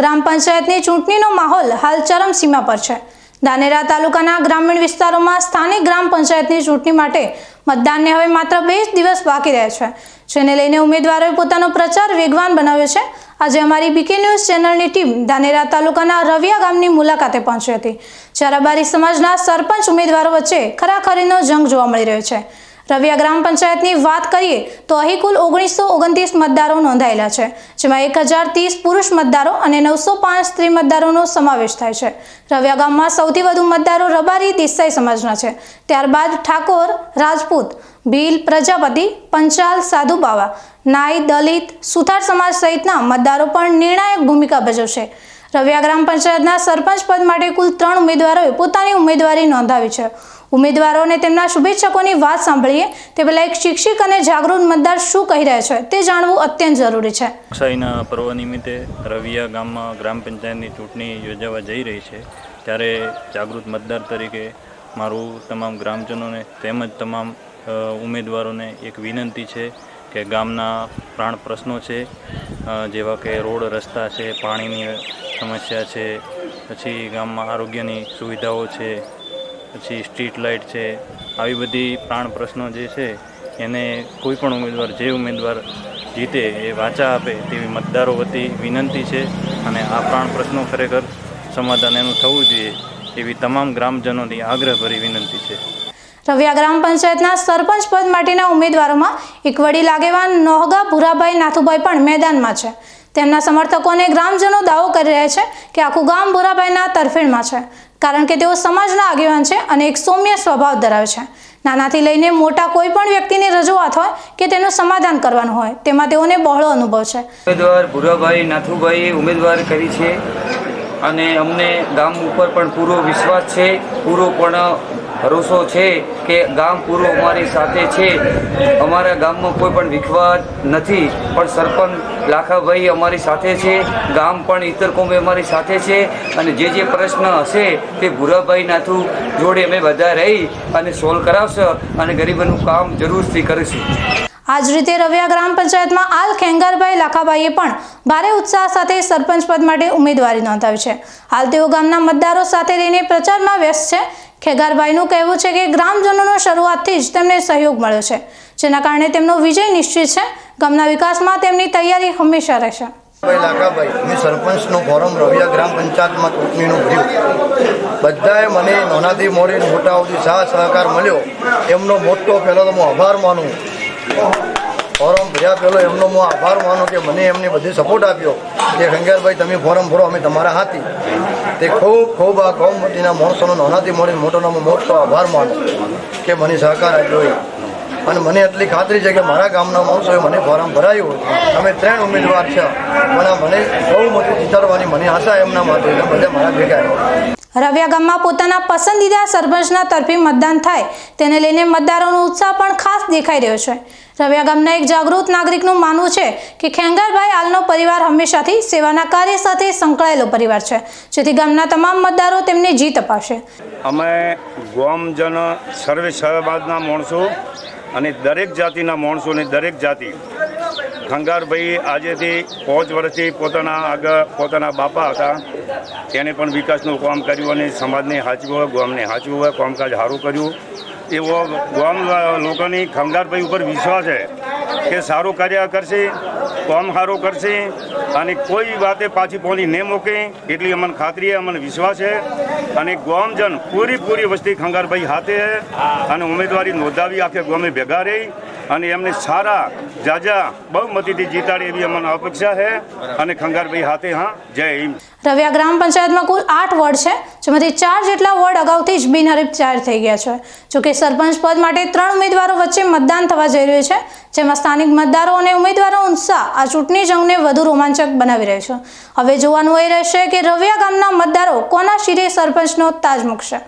ગ્રામ પંચાયતની ચૂંટણીનો માહોલ હાલ ચરમસીમા પર છે. ધાનેરા તાલુકાના ગ્રામીણ વિસ્તારોમાં સ્થાનિક ગ્રામ પંચાયતની ચૂંટણી માટે મતદાનને હવે માત્ર બે જ દિવસ બાકી રહ્યા છે. જેને લઈને ઉમેદવારોએ પોતાનો પ્રચાર વેગવાન બનાવ્યો છે. આજે અમારી બીકે ન્યૂઝ ચેનલની ટીમ ધાનેરા તાલુકાના રવિયા ગામની મુલાકાતે પહોંચી હતી. જ્યારે સમાજના સરપંચ ઉમેદવારો વચ્ચે ખરાખરીનો જંગ જોવા મળી રહ્યો છે. રવિયા ગ્રામ પંચાયતની વાત કરીએ તો અહીં કુલ ઓગણીસો ઓગણત્રીસ મતદારો નોંધાયેલા છે, જેમાં એક હજાર ત્રીસ પુરુષ મતદારો અને નવસો પાંચ સ્ત્રી મતદારોનો સમાવેશ થાય છે. રવિયા ગામમાં સૌથી વધુ મતદારો રબારી દેસાઈ સમાજના છે. ત્યારબાદ ઠાકોર, રાજપૂત, ભીલ, પ્રજાપતિ, પંચાલ, સાધુ બાવા, નાઈ, દલિત, સુથાર સમાજ સહિતના મતદારો પણ નિર્ણાયક ભૂમિકા ભજવશે. રવિયા ગ્રામ પંચાયતના સરપંચ પદ માટે કુલ ત્રણ ઉમેદવારોએ પોતાની ઉમેદવારી નોંધાવી છે. ઉમેદવારોને તેમના શુભેચ્છકોની વાત સાંભળીએ તે પહેલા એક શિક્ષિક અને જાગૃત મતદાર શું કહી રહ્યા છે તે જાણવું અત્યંત જરૂરી છે. લોકશાહીના પર્વ નિમિત્તે રવિયા ગામમાં ગ્રામ પંચાયતની ચૂંટણી યોજાવા જઈ રહી છે. ત્યારે જાગૃત મતદાર તરીકે મારું તમામ ગ્રામજનોને તેમજ તમામ ઉમેદવારોને એક વિનંતી છે કે ગામના પ્રાણ પ્રશ્નો છે જેવા કે રોડ રસ્તા છે, પાણીની સમસ્યા છે, પછી ગામમાં આરોગ્યની સુવિધાઓ છે પછી સ્ટ્રીટ લાઇટ છે, આવી બધી પ્રાણ પ્રશ્નો જે છે, એને કોઈ પણ ઉમેદવાર, જે ઉમેદવાર જીતે એ વાચા આપે તેવી મતદારો વતી વિનંતી છે અને આ પ્રાણ પ્રશ્નો ખરેખર સમાધાન એનું થવું જોઈએ એવી તમામ ગ્રામજનોની આગ્રહભરી વિનંતી છે. રવિયા ગ્રામ પંચાયતના સરપંચ પદ માટેના ઉમેદવારોમાં એક વડીલ આગેવાન નોહગા, ભુરાભાઈ, નાથુભાઈ પણ મેદાનમાં છે. તેમના સમર્થકોને ગ્રામજનો દાવો કરી રહ્યા છે કે આખું ગામ ભુરાભાઈના તરફેણમાં છે. કારણ કે તેઓ સમાજના આગેવાન છે અને એક સૌમ્ય સ્વભાવ ધરાવે છે. નાનાથી લઈને મોટા કોઈ પણ વ્યક્તિની રજૂઆત હોય કે તેનું સમાધાન કરવાનું હોય, તેમાં તેઓને બહોળો અનુભવ છે. ઉમેદવાર ભૂરાભાઈ નાથુભાઈએ ઉમેદવાર કરી છે અને અમને ગામ ઉપર પણ પૂરો વિશ્વાસ છે, પૂરો પણ ભરોસો છે કે ગામ પૂરું અમારી સાથે છે. અમારા ગામમાં કોઈ પણ વિખવાદ નથી, પણ સરપંચ લાખાભાઈ અમારી સાથે છે, ગામ પણ ઇતર કોમે અમારી સાથે છે અને જે જે પ્રશ્ન હશે તે ભૂરાભાઈ નાથુ જોડે અમે બધા રહી અને સોલ્વ કરાવશે અને ગરીબોનું કામ જરૂરથી કરીશું. જ રીતે રવિયા ગ્રામ પંચાયતમાં આલ ખેંગારભાઈ લાખાભાઈએ પણ ભારે ઉત્સાહ સાથે સરપંચ પદ માટે ઉમેદવારી નોંધાવી છે. હાલ તેઓ ગામના મતદારો સાથે રહીને પ્રચારમાં વ્યસ્ત છે. ખેગારભાઈનું કહેવું છે કે ગ્રામજનોનો શરૂઆતથી જ તેમને સહયોગ મળ્યો છે, જેના કારણે તેમનો વિજય નિશ્ચિત છે. ગામના વિકાસમાં તેમની તૈયારી હંમેશા રહેશે. ભાઈ લાકાભાઈ મેં સરપંચનું ફોરમ રવિયા ગ્રામ પંચાયતમાં ચૂંટણીનું ભર્યું. બધાએ મને નાનાથી મોડીને મોટા સુધી સાથ સહકાર મળ્યો. એમનો મોટો પહેલો તો હું આભાર માનું. ફોરમ ભર્યા પહેલો એમનો હું આભાર માનું કે મને એમને બધી સપોર્ટ આપ્યો કે ખંગારભાઈ તમે ફોરમ ભરો, અમે તમારા હાથી. તે ખૂબ ખૂબ આ કૌમતીના માણસોનો નાનાથી મોડીને મોટોનો મોટો આભાર માનું કે મને સહકાર આપ્યો એ. અને મને એટલી ખાતરી છે કે મારા ગામના માણસોએ મને ફોરમ ભરાયું અમે ત્રણ ઉમેદવાર છે. પણ મને બહુ મોટી જીતાડવાની મને આશા એમના માટે બધા મારા ભેગા રવિયા ગામમાં પોતાના પસંદીદા સરપંચના તરફી મતદાન થાય. તેને લઈને મતદારોનો ઉત્સાહ પણ ખાસ દેખાઈ રહ્યો છે. રવિયા ગામના એક જાગૃત નાગરિકનું માનવું છે કે ખેંગારભાઈ હાલનો પરિવાર હંમેશાથી સેવાના કાર્ય સાથે સંકળાયેલો પરિવાર છે. જેથી ગામના તમામ મતદારો તેમને જીત અપાશે. અમે ગોમજન સર્વે સમાજના માણસો અને દરેક જાતિના માણસોની દરેક જાતિ ખંગારભાઈ આજેથી પાંચ વર્ષથી પોતાના આગળ પોતાના બાપા હતા. તેને પણ વિકાસનું કામ કર્યું અને સમાજને હોય ગામને સાચવું કામકાજ સારું કર્યું. એવો ગામ લોકોની ખંગારભાઈ ઉપર વિશ્વાસ છે કે સારું કાર્ય કરશે, કામ સારું કરશે અને કોઈ વાતે પાછી પહોંચી નહીં મૂકે એટલી અમને ખાતરી અમને વિશ્વાસ છે. અને ગામજન પૂરી પૂરી વસ્તી ખંગારભાઈ હાથે અને ઉમેદવારી નોંધાવી આખે ગામે ભેગા રહી. અને એમને સારા જાજા બહુમતીથી જીતાડે એવી અમને અપેક્ષા છે. અને ખંગારભાઈ હાથે, હા, જય હિન્દ. રવિયા ગ્રામ પંચાયતમાં કુલ આઠ વોર્ડ છે, જેમાંથી ચાર જેટલા વોર્ડ અગાઉથી જ બિનહરીફ જાહેર થઈ ગયા છે. જોકે સરપંચ પદ માટે ત્રણ ઉમેદવારો વચ્ચે મતદાન થવા જઈ રહ્યું છે, જેમાં સ્થાનિક મતદારો અને ઉમેદવારો ઉત્સાહ આ ચૂંટણી જંગને વધુ રોમાંચક બનાવી રહ્યો છે. હવે જોવાનું એ રહેશે કે રવિયા ગામના મતદારો કોના શિરે સરપંચનો તાજ મૂકશે?